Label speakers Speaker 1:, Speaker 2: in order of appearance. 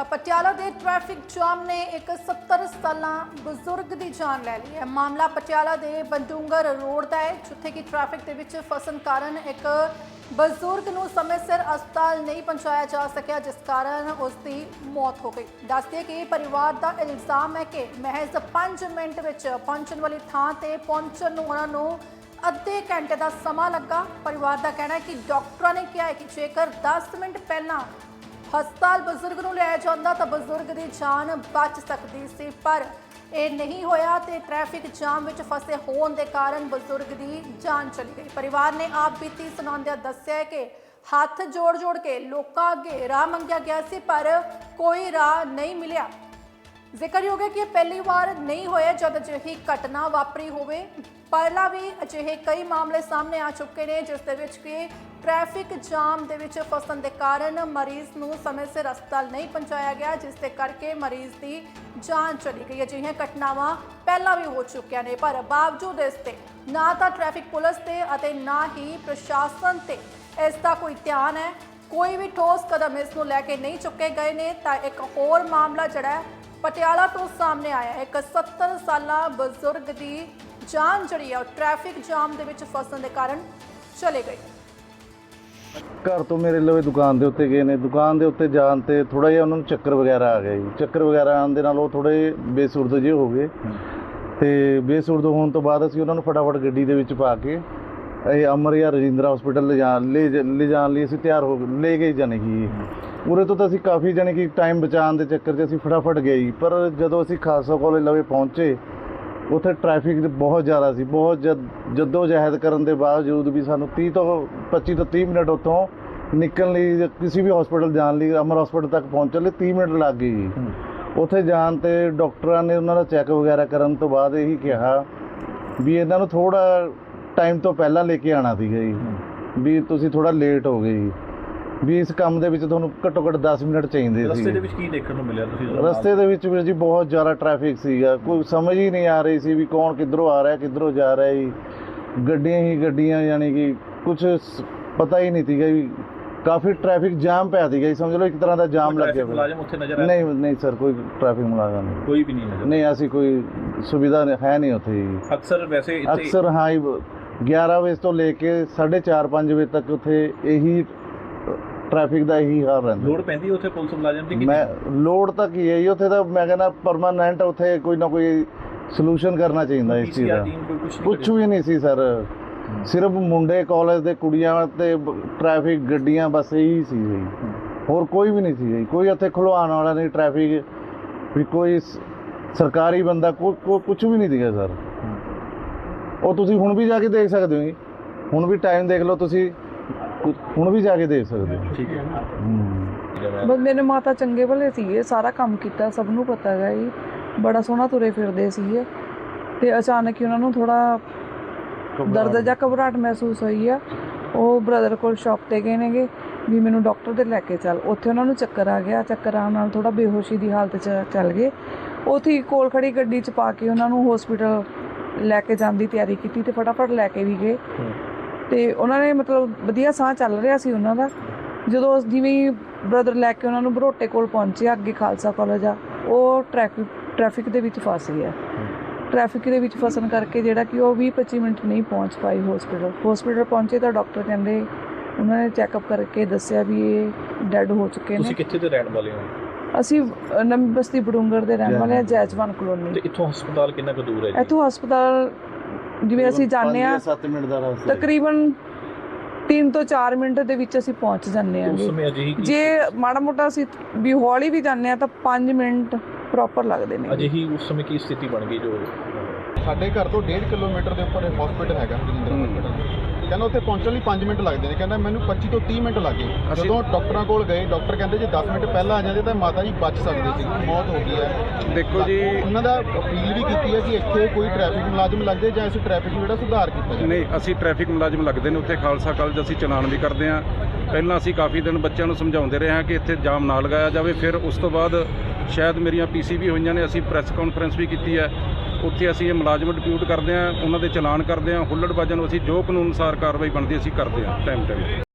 Speaker 1: ਤਾਂ ਪਟਿਆਲਾ ਦੇ traffic jam ਨੇ ਇੱਕ 70 ਸਾਲਾਂ ਬਜ਼ੁਰਗ ਦੀ ਜਾਨ ਲੈ ਲਈ ਹੈ। ਮਾਮਲਾ ਪਟਿਆਲਾ ਦੇ ਬੰਡੂੰਗਰ ਰੋਡ ਦਾ ਹੈ, ਜਿੱਥੇ ਕਿ ਟ੍ਰੈਫਿਕ ਦੇ ਵਿੱਚ ਫਸਣ ਕਾਰਨ ਇੱਕ ਬਜ਼ੁਰਗ ਨੂੰ ਸਮੇਂ ਸਿਰ ਹਸਪਤਾਲ ਨਹੀਂ ਪਹੁੰਚਾਇਆ ਜਾ ਸਕਿਆ, ਜਿਸ ਕਾਰਨ ਉਸ ਦੀ ਮੌਤ ਹੋ ਗਈ। ਦੱਸਦੇ ਕਿ ਪਰਿਵਾਰ ਦਾ ਇਲਜ਼ਾਮ ਹੈ ਕਿ ਮਹਿਜ਼ 5 ਮਿੰਟ ਵਿੱਚ ਪਹੁੰਚਣ ਵਾਲੀ ਥਾਂ ਤੇ ਪਹੁੰਚਣ ਨੂੰ ਉਹਨਾਂ ਨੂੰ ਅੱਧੇ ਘੰਟੇ ਦਾ ਸਮਾਂ ਲੱਗਾ। ਪਰਿਵਾਰ ਦਾ ਕਹਿਣਾ ਹੈ ਕਿ ਡਾਕਟਰਾਂ ਨੇ ਕਿਹਾ ਹੈ ਕਿ ਜੇਕਰ 10 ਮਿੰਟ ਪਹਿਲਾਂ ਹਸਪਤਾਲ ਬਜ਼ੁਰਗ ਨੂੰ ਲਿਆਇਆ ਜਾਂਦਾ ਤਾਂ ਬਜ਼ੁਰਗ ਦੀ ਜਾਨ ਬਚ ਸਕਦੀ ਸੀ, ਪਰ ਇਹ ਨਹੀਂ ਹੋਇਆ ਤੇ ਟ੍ਰੈਫਿਕ ਜਾਮ ਵਿੱਚ ਫਸੇ ਹੋਣ ਦੇ ਕਾਰਨ ਬਜ਼ੁਰਗ ਦੀ ਜਾਨ ਚਲੀ ਗਈ। ਪਰਿਵਾਰ ਨੇ ਆਪ ਬੀਤੀ ਸੁਣਾਉਂਦਿਆਂ ਦੱਸਿਆ ਕਿ ਹੱਥ ਜੋੜ-ਜੋੜ ਕੇ ਲੋਕਾਂ ਅੱਗੇ ਰਾਹ ਮੰਗਿਆ ਗਿਆ ਸੀ, ਪਰ ਕੋਈ ਰਾਹ ਨਹੀਂ ਮਿਲਿਆ। ਜ਼ਿਕਰਯੋਗ ਹੈ ਕਿ ਇਹ ਪਹਿਲੀ ਵਾਰ ਨਹੀਂ ਹੋਇਆ ਜਦ ਅਜਿਹੀ ਘਟਨਾ ਵਾਪਰੀ ਹੋਵੇ। ਪਹਿਲਾਂ ਵੀ ਅਜਿਹੇ ਕਈ ਮਾਮਲੇ ਸਾਹਮਣੇ ਆ ਚੁੱਕੇ ਨੇ, ਜਿਸ ਦੇ ਵਿੱਚ ਕਿ ਟ੍ਰੈਫਿਕ ਜਾਮ ਦੇ ਵਿੱਚ ਫਸਣ ਦੇ ਕਾਰਨ ਮਰੀਜ਼ ਨੂੰ ਸਮੇਂ ਸਿਰ ਹਸਪਤਾਲ ਨਹੀਂ ਪਹੁੰਚਾਇਆ ਗਿਆ, ਜਿਸ ਦੇ ਕਰਕੇ ਮਰੀਜ਼ ਦੀ ਜਾਨ ਚਲੀ ਗਈ। ਅਜਿਹੀਆਂ ਘਟਨਾਵਾਂ ਪਹਿਲਾਂ ਵੀ ਹੋ ਚੁੱਕੀਆਂ ਨੇ, ਪਰ ਬਾਵਜੂਦ ਇਸ ਤੇ ਨਾ ਤਾਂ ਟ੍ਰੈਫਿਕ ਪੁਲਿਸ ਤੇ ਅਤੇ ਨਾ ਹੀ ਪ੍ਰਸ਼ਾਸਨ ਤੇ ਇਸ ਦਾ ਕੋਈ ਧਿਆਨ ਹੈ। ਕੋਈ ਵੀ ਠੋਸ ਕਦਮ ਇਸ ਨੂੰ ਲੈ ਕੇ ਨਹੀਂ ਚੁੱਕੇ ਗਏ ਨੇ, ਤਾਂ ਇੱਕ ਹੋਰ ਮਾਮਲਾ ਜਿਹੜਾ ਪਟਿਆਲਾ ਤੋਂ ਸਾਹਮਣੇ ਆਇਆ ਹੈ। ਇੱਕ 70 ਸਾਲਾ ਬਜ਼ੁਰਗ ਦੀ ਜਾਨ ਜਿਹੜੀ ਹੈ ਟ੍ਰੈਫਿਕ ਜਾਮ ਦੇ ਵਿੱਚ ਫਸਣ ਦੇ ਕਾਰਨ ਚਲੇ ਗਈ
Speaker 2: ਘਰ ਤੋਂ ਮੇਰੇ ਲਵੇ ਦੁਕਾਨ ਦੇ ਉੱਤੇ ਗਏ ਨੇ। ਦੁਕਾਨ ਦੇ ਉੱਤੇ ਜਾਣ ਤੇ ਥੋੜਾ ਜਿਹਾ ਉਹਨਾਂ ਨੂੰ ਚੱਕਰ ਵਗੈਰਾ ਆ ਗਿਆ ਜੀ। ਚੱਕਰ ਵਗੈਰਾ ਆਉਣ ਦੇ ਨਾਲ ਉਹ ਥੋੜੇ ਬੇਸੁਰਦ ਜਿਹੇ ਹੋ ਗਏ। ਤੇ ਬੇਸੁਰਦ ਹੋਣ ਤੋਂ ਬਾਅਦ ਅਸੀਂ ਉਹਨਾਂ ਨੂੰ ਫਟਾਫਟ ਗੱਡੀ ਦੇ ਵਿੱਚ ਪਾ ਕੇ ਇਹ ਅਮਰ ਜਾਂ ਰਜਿੰਦਰਾ ਹਸਪੀਟਲ ਲੈ ਜਾਣ ਲੈ ਲੈ ਜਾਣ ਲਈ ਅਸੀਂ ਤਿਆਰ ਹੋ ਲੈ ਗਏ ਜਾਣੇ ਕਿ ਉਰੇ ਤੋਂ ਤਾਂ ਅਸੀਂ ਕਾਫੀ ਜਾਣੇ ਕਿ ਟਾਈਮ ਬਚਾਉਣ ਦੇ ਚੱਕਰ 'ਚ ਅਸੀਂ ਫਟਾਫਟ ਗਏ ਜੀ। ਪਰ ਜਦੋਂ ਅਸੀਂ ਖਾਲਸਾ ਕਾਲਜ ਲਵੇ ਪਹੁੰਚੇ ਉੱਥੇ ਟ੍ਰੈਫਿਕ ਬਹੁਤ ਜ਼ਿਆਦਾ ਸੀ ਬਹੁਤ ਜਦ ਜੱਦੋ ਜਹਿਦ ਕਰਨ ਦੇ ਬਾਵਜੂਦ ਵੀ ਸਾਨੂੰ 30 ਤੋਂ 25 ਤੋਂ 30 ਮਿੰਟ ਉੱਥੋਂ ਨਿਕਲਣ ਲਈ ਕਿਸੇ ਵੀ ਹਸਪੀਟਲ ਜਾਣ ਲਈ ਅਮਰ ਹਸਪੀਟਲ ਤੱਕ ਪਹੁੰਚਣ ਲਈ 30 ਮਿੰਟ ਲੱਗ ਗਏ ਜੀ ਉੱਥੇ ਜਾਣ ਤੇ ਡਾਕਟਰਾਂ ਨੇ ਉਹਨਾਂ ਦਾ ਚੈੱਕ ਵਗੈਰਾ ਕਰਨ ਤੋਂ ਬਾਅਦ ਇਹੀ ਕਿਹਾ ਵੀ ਇਹਨਾਂ ਨੂੰ ਥੋੜਾ ਟਾਈਮ ਤੋਂ ਪਹਿਲਾਂ ਲੈ ਕੇ ਆਣਾ ਸੀਗਾ ਜੀ। ਵੀ ਤੁਸੀਂ ਥੋੜਾ ਲੇਟ ਹੋ ਗਏ ਜੀ। ਵੀ ਇਸ ਕੰਮ ਦੇ ਵਿੱਚ ਤੁਹਾਨੂੰ ਘੱਟੋ ਘੱਟ 10 ਮਿੰਟ ਚਾਹੀਦੇ ਸੀ
Speaker 3: ਰਸਤੇ ਦੇ ਵਿੱਚ ਕੀ ਦੇਖਣ ਨੂੰ ਮਿਲਿਆ ਤੁਸੀਂ
Speaker 2: ਰਸਤੇ ਦੇ ਵਿੱਚ ਵੀਰ ਜੀ ਬਹੁਤ ਜ਼ਿਆਦਾ ਟ੍ਰੈਫਿਕ ਸੀਗਾ। ਕੋਈ ਸਮਝ ਹੀ ਨਹੀਂ ਆ ਰਹੀ ਸੀ ਵੀ ਕੌਣ ਕਿੱਧਰੋਂ ਆ ਰਿਹਾ ਕਿੱਧਰੋਂ ਜਾ ਰਿਹਾ ਜੀ। ਗੱਡੀਆਂ ਹੀ ਗੱਡੀਆਂ ਯਾਨੀ ਕਿ ਕੁਝ ਪਤਾ ਹੀ ਨਹੀਂ ਸੀਗਾ ਵੀ ਕਾਫੀ ਟ੍ਰੈਫਿਕ ਜਾਮ ਪਿਆ ਸੀਗਾ ਜੀ। ਸਮਝ ਲਓ ਇੱਕ ਤਰ੍ਹਾਂ ਦਾ ਜਾਮ ਲੱਗਿਆ
Speaker 3: ਮੁਲਾਜ਼ਮ ਉੱਥੇ ਨਜ਼ਰ ਆਇਆ?
Speaker 2: ਨਹੀਂ ਨਹੀਂ ਸਰ ਕੋਈ ਟ੍ਰੈਫਿਕ ਮੁਲਾਜ਼ਮ ਨਹੀਂ।
Speaker 3: ਕੋਈ ਵੀ ਨਹੀਂ ਨਜ਼ਰ
Speaker 2: ਨਹੀਂ ਅਸੀਂ ਕੋਈ ਸੁਵਿਧਾ ਹੈ ਨਹੀਂ ਉੱਥੇ
Speaker 3: ਅਕਸਰ ਵੈਸੇ ਇੱਥੇ
Speaker 2: ਅਕਸਰ ਹਾਂ 11 ਵਜੇ ਤੋਂ ਲੈ ਕੇ 4:30 5 ਵਜੇ ਤੱਕ ਉੱਥੇ ਇਹੀ ਟ੍ਰੈਫਿਕ ਦਾ ਇਹੀ ਹਾਲ ਰਹਿੰਦਾ।
Speaker 3: ਲੋੜ ਪੈਂਦੀ ਉੱਥੇ ਪੁਲਿਸ ਮੁਲਾਜ਼ਮ ਦੀ ਕਿ
Speaker 2: ਮੈਂ ਲੋਡ ਤਾਂ ਕੀ ਹੈ ਜੀ? ਉੱਥੇ ਤਾਂ ਮੈਂ ਕਹਿੰਦਾ ਪਰਮਾਨੈਂਟ ਉੱਥੇ ਕੋਈ ਨਾ ਕੋਈ ਸੋਲੂਸ਼ਨ ਕਰਨਾ ਚਾਹੀਦਾ ਇਸ ਚੀਜ਼ ਦਾ।
Speaker 3: ਕੁਝ
Speaker 2: ਵੀ ਨਹੀਂ ਸੀ ਸਰ। ਸਿਰਫ ਮੁੰਡੇ ਕਾਲਜ ਦੇ ਕੁੜੀਆਂ ਤੇ ਟ੍ਰੈਫਿਕ ਗੱਡੀਆਂ ਬਸ ਇਹੀ ਸੀ ਜੀ। ਹੋਰ ਕੋਈ ਵੀ ਨਹੀਂ ਸੀ ਜੀ। ਕੋਈ ਉੱਥੇ ਖੁਲਵਾਉਣ ਵਾਲਾ ਨਹੀਂ ਟ੍ਰੈਫਿਕ ਵੀ ਕੋਈ ਸਰਕਾਰੀ ਬੰਦਾ ਕੋਈ ਕੁਝ ਵੀ ਨਹੀਂ ਸੀਗਾ ਸਰ। ਉਹ ਤੁਸੀਂ ਹੁਣ ਵੀ ਜਾ ਕੇ ਦੇਖ ਸਕਦੇ ਹੋ ਜੀ। ਹੁਣ ਵੀ ਟਾਈਮ ਦੇਖ ਲਓ ਤੁਸੀਂ। ਹੁਣ ਵੀ ਜਾ ਕੇ ਦੇਖ ਸਕਦੇ ਹੋ।
Speaker 3: ਠੀਕ ਹੈ।
Speaker 2: ਹੂੰ।
Speaker 4: ਬੰਦੇ ਨੇ ਮਾਤਾ ਚੰਗੇ ਭਲੇ ਸੀਗੇ ਸਾਰਾ ਕੰਮ ਕੀਤਾ ਸਭ ਨੂੰ ਪਤਾ ਹੈਗਾ ਜੀ। ਬੜਾ ਸੋਹਣਾ ਤੁਰੇ ਫਿਰਦੇ ਸੀਗੇ। ਤੇ ਅਚਾਨਕ ਹੀ ਉਹਨਾਂ ਨੂੰ ਥੋੜਾ ਦਰਦ ਜਾਂ ਘਬਰਾਹਟ ਮਹਿਸੂਸ ਹੋਈ ਆ। ਉਹ ਬ੍ਰਦਰ ਕੋਲ ਸ਼ਾਪ ਤੇ ਗਏ ਨੇਗੇ ਵੀ ਮੈਨੂੰ ਡਾਕਟਰ ਦੇ ਲੈ ਕੇ ਚੱਲ। ਉੱਥੇ ਉਹਨਾਂ ਨੂੰ ਚੱਕਰ ਆ ਗਿਆ। ਚੱਕਰ ਆਉਣ ਨਾਲ ਥੋੜਾ ਬੇਹੋਸ਼ੀ ਦੀ ਹਾਲਤ 'ਚ ਚੱਲ ਗਏ। ਉੱਥੇ ਕੋਲ ਖੜੀ ਗੱਡੀ 'ਚ ਪਾ ਕੇ ਉਹਨਾਂ ਨੂੰ ਹਸਪੀਟਲ ਲੈ ਕੇ ਜਾਣ ਦੀ ਤਿਆਰੀ ਕੀਤੀ ਤੇ ਫਟਾਫਟ ਲੈ ਕੇ ਵੀ ਗਏ। ਤੇ ਉਹਨਾਂ ਨੇ ਮਤਲਬ ਵਧੀਆ ਸਾਹ ਚੱਲ ਰਿਹਾ ਸੀ ਉਹਨਾਂ ਦਾ। ਜਦੋਂ ਉਸ ਜਿਵੇਂ ਬ੍ਰਦਰ ਲੈ ਕੇ ਉਹਨਾਂ ਨੂੰ ਬਰੋਟੇ ਕੋਲ ਪਹੁੰਚਿਆ ਅੱਗੇ ਖਾਲਸਾ ਕਾਲਜ ਆ, ਉਹ ਟ੍ਰੈਫਿਕ ਟ੍ਰੈਫਿਕ ਦੇ ਵਿੱਚ ਫਸ ਗਿਆ। ਟ੍ਰੈਫਿਕ ਦੇ ਵਿੱਚ ਫਸਣ ਕਰਕੇ ਜਿਹੜਾ ਕਿ ਉਹ 20 25 ਮਿੰਟ ਨਹੀਂ ਪਹੁੰਚ ਪਾਈ ਹਸਪੀਟਲ ਹਸਪੀਟਲ ਪਹੁੰਚੇ ਤਾਂ ਡਾਕਟਰ ਕਹਿੰਦੇ, ਉਹਨਾਂ ਨੇ ਚੈੱਕਅਪ ਕਰਕੇ ਦੱਸਿਆ ਵੀ ਇਹ ਡੈੱਡ ਹੋ ਚੁੱਕੇ ਨੇ।
Speaker 3: ਤੁਸੀਂ ਕਿੱਥੇ ਦੇ ਰਹਿਣ ਵਾਲੇ ਹੋ?
Speaker 4: ਅਸੀਂ ਨਵੀਂ ਬਸਤੀ ਬਡੂੰਗਰ ਦੇ ਰਹਿਣ ਵਾਲੇ ਹਾਂ ਜੈਜਵਾਨ ਕਲੋਨੀ।
Speaker 3: ਤੇ ਇੱਥੋਂ ਹਸਪਤਾਲ ਕਿੰਨਾ ਕੁ ਦੂਰ ਹੈ ਜੀ?
Speaker 4: ਇੱਥੋਂ ਹਸਪਤਾਲ ਜਿਵੇਂ ਅਸੀਂ ਜਾਂਦੇ ਆ
Speaker 2: ਪੰਜ ਜਾਂ 7 ਮਿੰਟ ਦਾ ਰਸਤਾ।
Speaker 4: ਤਕਰੀਬਨ 3 ਤੋਂ 4 ਮਿੰਟ ਦੇ ਵਿੱਚ ਅਸੀਂ ਪਹੁੰਚ ਜਾਂਦੇ
Speaker 3: ਉਸ
Speaker 4: ਆਂਗੇ
Speaker 3: ਸਮੇਂ ਅਜਿਹੀ ਕੀ
Speaker 4: ਜੇ ਮਾੜਾ ਮੋਟਾ ਅਸੀਂ ਵੀ ਹੌਲੀ ਵੀ ਜਾਂਦੇ ਆ ਤਾਂ 5 ਮਿੰਟ ਪ੍ਰੋਪਰ ਲੱਗਦੇ ਨੇ
Speaker 3: ਅਜਿਹੀ ਉਸ ਸਮੇਂ ਕੀ ਸਥਿਤੀ ਬਣ ਗਈ ਜੋ
Speaker 5: ਸਾਡੇ ਘਰ ਤੋਂ 1.5 ਕਿਲੋਮੀਟਰ ਦੇ ਉੱਪਰ ਹਸਪੀਟਲ ਹੈਗਾ ਰਜਿੰਦਰ ਹਸਪੀਟਲ ਕਹਿੰਦਾ ਉੱਥੇ ਪਹੁੰਚਣ ਲਈ 5 ਮਿੰਟ ਲੱਗਦੇ ਨੇ। ਕਹਿੰਦਾ ਮੈਨੂੰ 25 ਤੋਂ 30 ਮਿੰਟ ਲੱਗੇ। ਜਦੋਂ ਡਾਕਟਰਾਂ ਕੋਲ ਗਏ ਡਾਕਟਰ ਕਹਿੰਦੇ ਜੇ 10 ਮਿੰਟ ਪਹਿਲਾਂ ਆ ਜਾਂਦੇ ਤਾਂ ਮਾਤਾ ਜੀ ਬਚ ਸਕਦੇ ਸੀ। ਮੌਤ ਹੋ ਗਈ ਹੈ।
Speaker 6: ਦੇਖੋ ਜੀ।
Speaker 5: ਉਹਨਾਂ ਦਾ ਅਪੀਲ ਵੀ ਕੀਤੀ ਹੈ ਕਿ ਇੱਥੇ ਕੋਈ ਟ੍ਰੈਫਿਕ ਮੁਲਾਜ਼ਮ ਲੱਗਦੇ ਜਾਂ ਇਸ ਟ੍ਰੈਫਿਕ ਜਿਹੜਾ ਸੁਧਾਰ ਕੀਤਾ ਜਾਵੇ।
Speaker 6: ਨਹੀਂ ਅਸੀਂ ਟ੍ਰੈਫਿਕ ਮੁਲਾਜ਼ਮ ਲੱਗਦੇ ਨੇ ਉੱਥੇ। ਖਾਲਸਾ ਕਾਲਜ ਅਸੀਂ ਚਲਾਨ ਵੀ ਕਰਦੇ ਹਾਂ। ਪਹਿਲਾਂ ਅਸੀਂ ਕਾਫੀ ਦਿਨ ਬੱਚਿਆਂ ਨੂੰ ਸਮਝਾਉਂਦੇ ਰਹੇ ਹਾਂ ਕਿ ਇੱਥੇ ਜਾਮ ਨਾ ਲਗਾਇਆ ਜਾਵੇ। ਫਿਰ ਉਸ ਤੋਂ ਬਾਅਦ ਸ਼ਾਇਦ ਮੇਰੀਆਂ ਪੀਸੀ ਵੀ ਹੋਈਆਂ ਨੇ। ਅਸੀਂ ਪ੍ਰੈਸ ਕਾਨਫਰੰਸ ਵੀ ਕੀਤੀ ਹੈ। ਉੱਥੇ ਅਸੀਂ ਇਹ ਮੁਲਾਜ਼ਮ ਡਿਪਿਊਟ ਕਰਦੇ ਹਾਂ, ਉਹਨਾਂ ਦੇ ਚਲਾਨ ਕਰਦੇ ਹਾਂ, ਹੁੱਲੜਬਾਜ਼ਾਂ ਨੂੰ ਅਸੀਂ ਜੋ ਕਾਨੂੰਨ ਅਨੁਸਾਰ ਕਾਰਵਾਈ ਬਣਦੀ ਅਸੀਂ ਕਰਦੇ ਹਾਂ ਟਾਈਮ ਟਾਈਮ